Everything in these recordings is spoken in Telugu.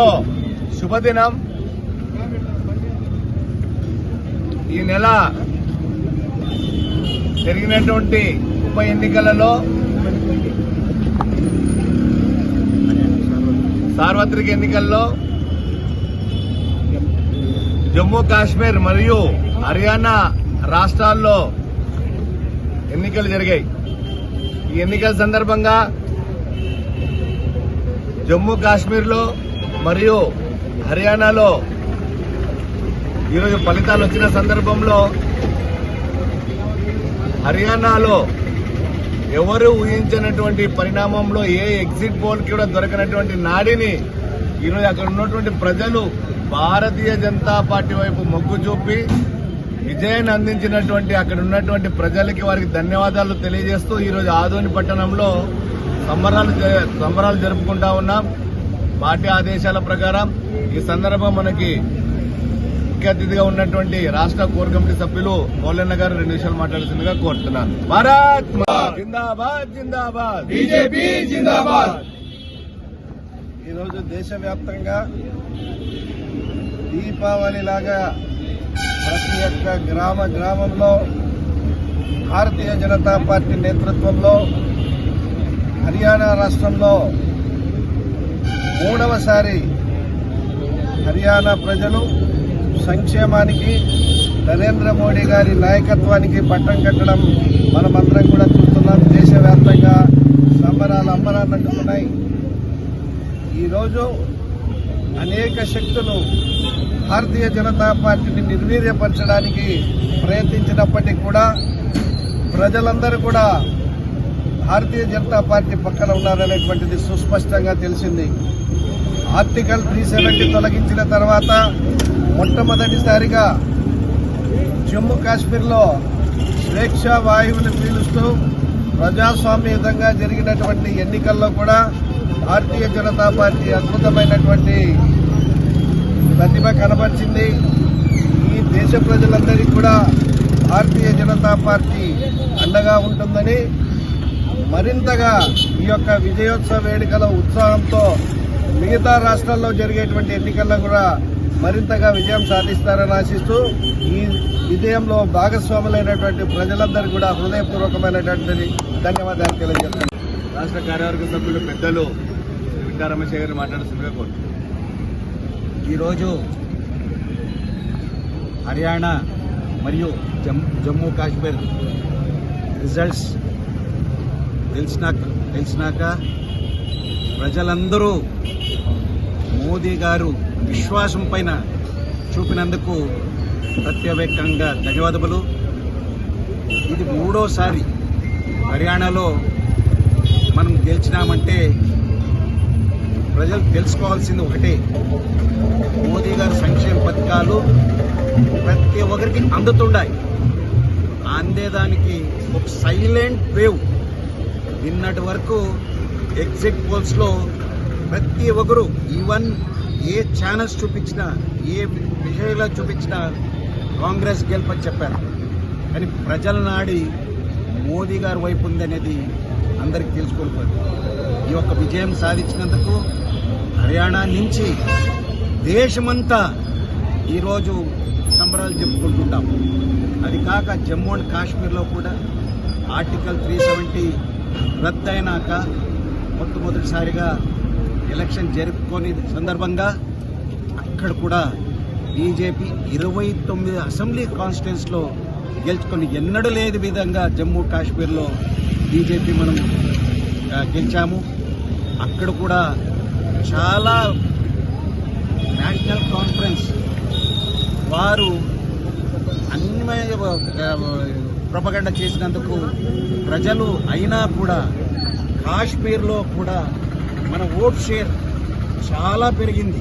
ఎంతో శుభదినం. ఈ నెల జరిగినటువంటి ఉప ఎన్నికలలో సార్వత్రిక ఎన్నికల్లో జమ్మూ కాశ్మీర్ మరియు హర్యానా రాష్ట్రాల్లో ఎన్నికలు జరిగాయి. ఈ ఎన్నికల సందర్భంగా జమ్మూ కాశ్మీర్లో మరియు హర్యానాలో ఈరోజు ఫలితాలు వచ్చిన సందర్భంలో హర్యానాలో ఎవరు ఊహించినటువంటి పరిణామంలో ఏ ఎగ్జిట్ పోల్ కూడా దొరకనటువంటి నాడిని ఈరోజు అక్కడ ఉన్నటువంటి ప్రజలు భారతీయ జనతా పార్టీ వైపు మొగ్గు చూపి విజయాన్ని అందించినటువంటి అక్కడ ఉన్నటువంటి ప్రజలకి వారికి ధన్యవాదాలు తెలియజేస్తూ ఈరోజు ఆదోని పట్టణంలో సంబరాలు సంబరాలు జరుపుకుంటా ఉన్నాం. పార్టీ ఆదేశాల ప్రకారం ఈ సందర్భం మనకి ముఖ్య అతిథిగా ఉన్నటువంటి రాష్ట్ర కోర్ కమిటీ సభ్యులు మౌలన్న గారు రెండు నిమిషాలు మాట్లాడుతుందిగా కోరుతున్నాను. భారత్ జిందాబాద్ జిందాబాద్. బీజేపీ జిందాబాద్. ఈరోజు దేశవ్యాప్తంగా దీపావళి లాగా ప్రతి ఒక్క గ్రామ గ్రామంలో భారతీయ జనతా పార్టీ నేతృత్వంలో హర్యానా రాష్ట్రంలో మూడవసారి హర్యానా ప్రజలు సంక్షేమానికి నరేంద్ర మోడీ గారి నాయకత్వానికి పట్టం కట్టడం మనమందరం కూడా చూస్తున్నాం. దేశవ్యాప్తంగా సంబరాలు అంబరాన్నంటున్నాయి ఈరోజు అనేక శక్తులు భారతీయ జనతా పార్టీని నిర్వీర్యపరచడానికి ప్రయత్నించినప్పటికీ కూడా ప్రజలందరూ కూడా భారతీయ జనతా పార్టీ పక్కన ఉన్నారనేటువంటిది సుస్పష్టంగా తెలిసింది. ఆర్టికల్ త్రీ సెవెంటీ తొలగించిన తర్వాత మొట్టమొదటిసారిగా జమ్మూ కాశ్మీర్లో స్వేచ్ఛ వాయువుని పీలుస్తూ ప్రజాస్వామ్యయుతంగా జరిగినటువంటి ఎన్నికల్లో కూడా భారతీయ జనతా పార్టీ అద్భుతమైనటువంటి ప్రతిభ కనపరిచింది ఈ దేశ ప్రజలందరికీ కూడా భారతీయ జనతా పార్టీ అండగా ఉంటుందని మరింతగా ఈ యొక్క విజయోత్సవ వేడుకల ఉత్సాహంతో మిగతా రాష్ట్రాల్లో జరిగేటువంటి ఎన్నికల్లో కూడా మరింతగా విజయం సాధిస్తారని ఆశిస్తూ ఈ విజయంలో భాగస్వాములైనటువంటి ప్రజలందరూ కూడా హృదయపూర్వకమైనటువంటి ధన్యవాదాలు తెలియజేస్తున్నాను రాష్ట్ర కార్యవర్గ సభ్యులు పెద్దలు గారు మాట్లాడుతుందిగా కోరుతున్నాను ఈరోజు హర్యానా మరియు జమ్ జమ్మూ కాశ్మీర్ రిజల్ట్స్ తెలిసినాక తెలిసినాక ప్రజలందరూ మోదీ గారు విశ్వాసం పైన చూపినందుకు ప్రత్యేకంగా ధన్యవాదములు. ఇది మూడోసారి హర్యానాలో మనం గెలిచినామంటే ప్రజలు తెలుసుకోవాల్సింది ఒకటే. మోదీ గారి సంక్షేమ పథకాలు ప్రతి ఒక్కరికి అందుతుండాయి. అందేదానికి ఒక సైలెంట్ వేవ్. నిన్నటి వరకు ఎగ్జిట్ పోల్స్లో ప్రతి ఒక్కరు ఈవన్ ఏ ఛానల్స్ చూపించినా ఏ విషయంలో చూపించినా కాంగ్రెస్ గెలుపని చెప్పారు. కానీ ప్రజల నాడి మోదీ గారి వైపు ఉందనేది అందరికీ తెలుసుకోకపోయింది ఈ యొక్క విజయం సాధించినందుకు హర్యానా నుంచి దేశమంతా ఈరోజు సంబరాలు జరుపుకుంటుంటాం. అది కాక జమ్మూ అండ్ కాశ్మీర్లో కూడా ఆర్టికల్ త్రీ సెవెంటీ రద్దయినాక మొట్టమొదటిసారిగా ఎలక్షన్ జరుపుకొని సందర్భంగా అక్కడ కూడా బీజేపీ ఇరవై తొమ్మిది అసెంబ్లీ కాన్స్టిట్యూన్స్లో గెలుచుకొని ఎన్నడూ లేని విధంగా జమ్మూ కాశ్మీర్లో బీజేపీ మనం గెలిచాము. అక్కడ కూడా చాలా నేషనల్ కాన్ఫరెన్స్ వారు అన్ని ప్రపగండ చేసినందుకు ప్రజలు అయినా కూడా కాశ్మీర్లో కూడా మన ఓట్ షేర్ చాలా పెరిగింది.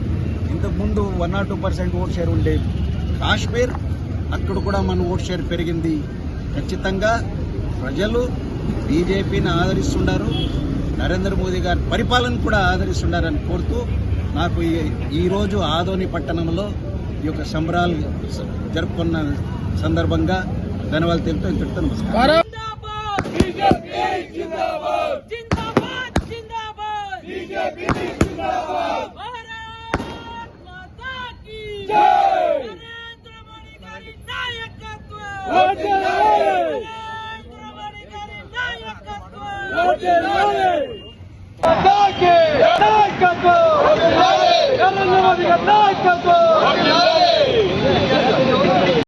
ఇంతకుముందు one naught two percent vote share ఉండేది. కాశ్మీర్ అక్కడ కూడా మన ఓట్ షేర్ పెరిగింది. ఖచ్చితంగా ప్రజలు బీజేపీని ఆదరిస్తున్నారు నరేంద్ర మోదీ గారి పరిపాలన కూడా ఆదరిస్తున్నారని కోరుతూ నాకు ఈ- ఈరోజు ఆదోని పట్టణంలో ఈ యొక్క సంబరాలు జరుపుకున్న సందర్భంగా ధన్యవాదాలు తెలుపుతూ ఇంతటితో నమస్కారం. నాయకత్వం నాయకత్వం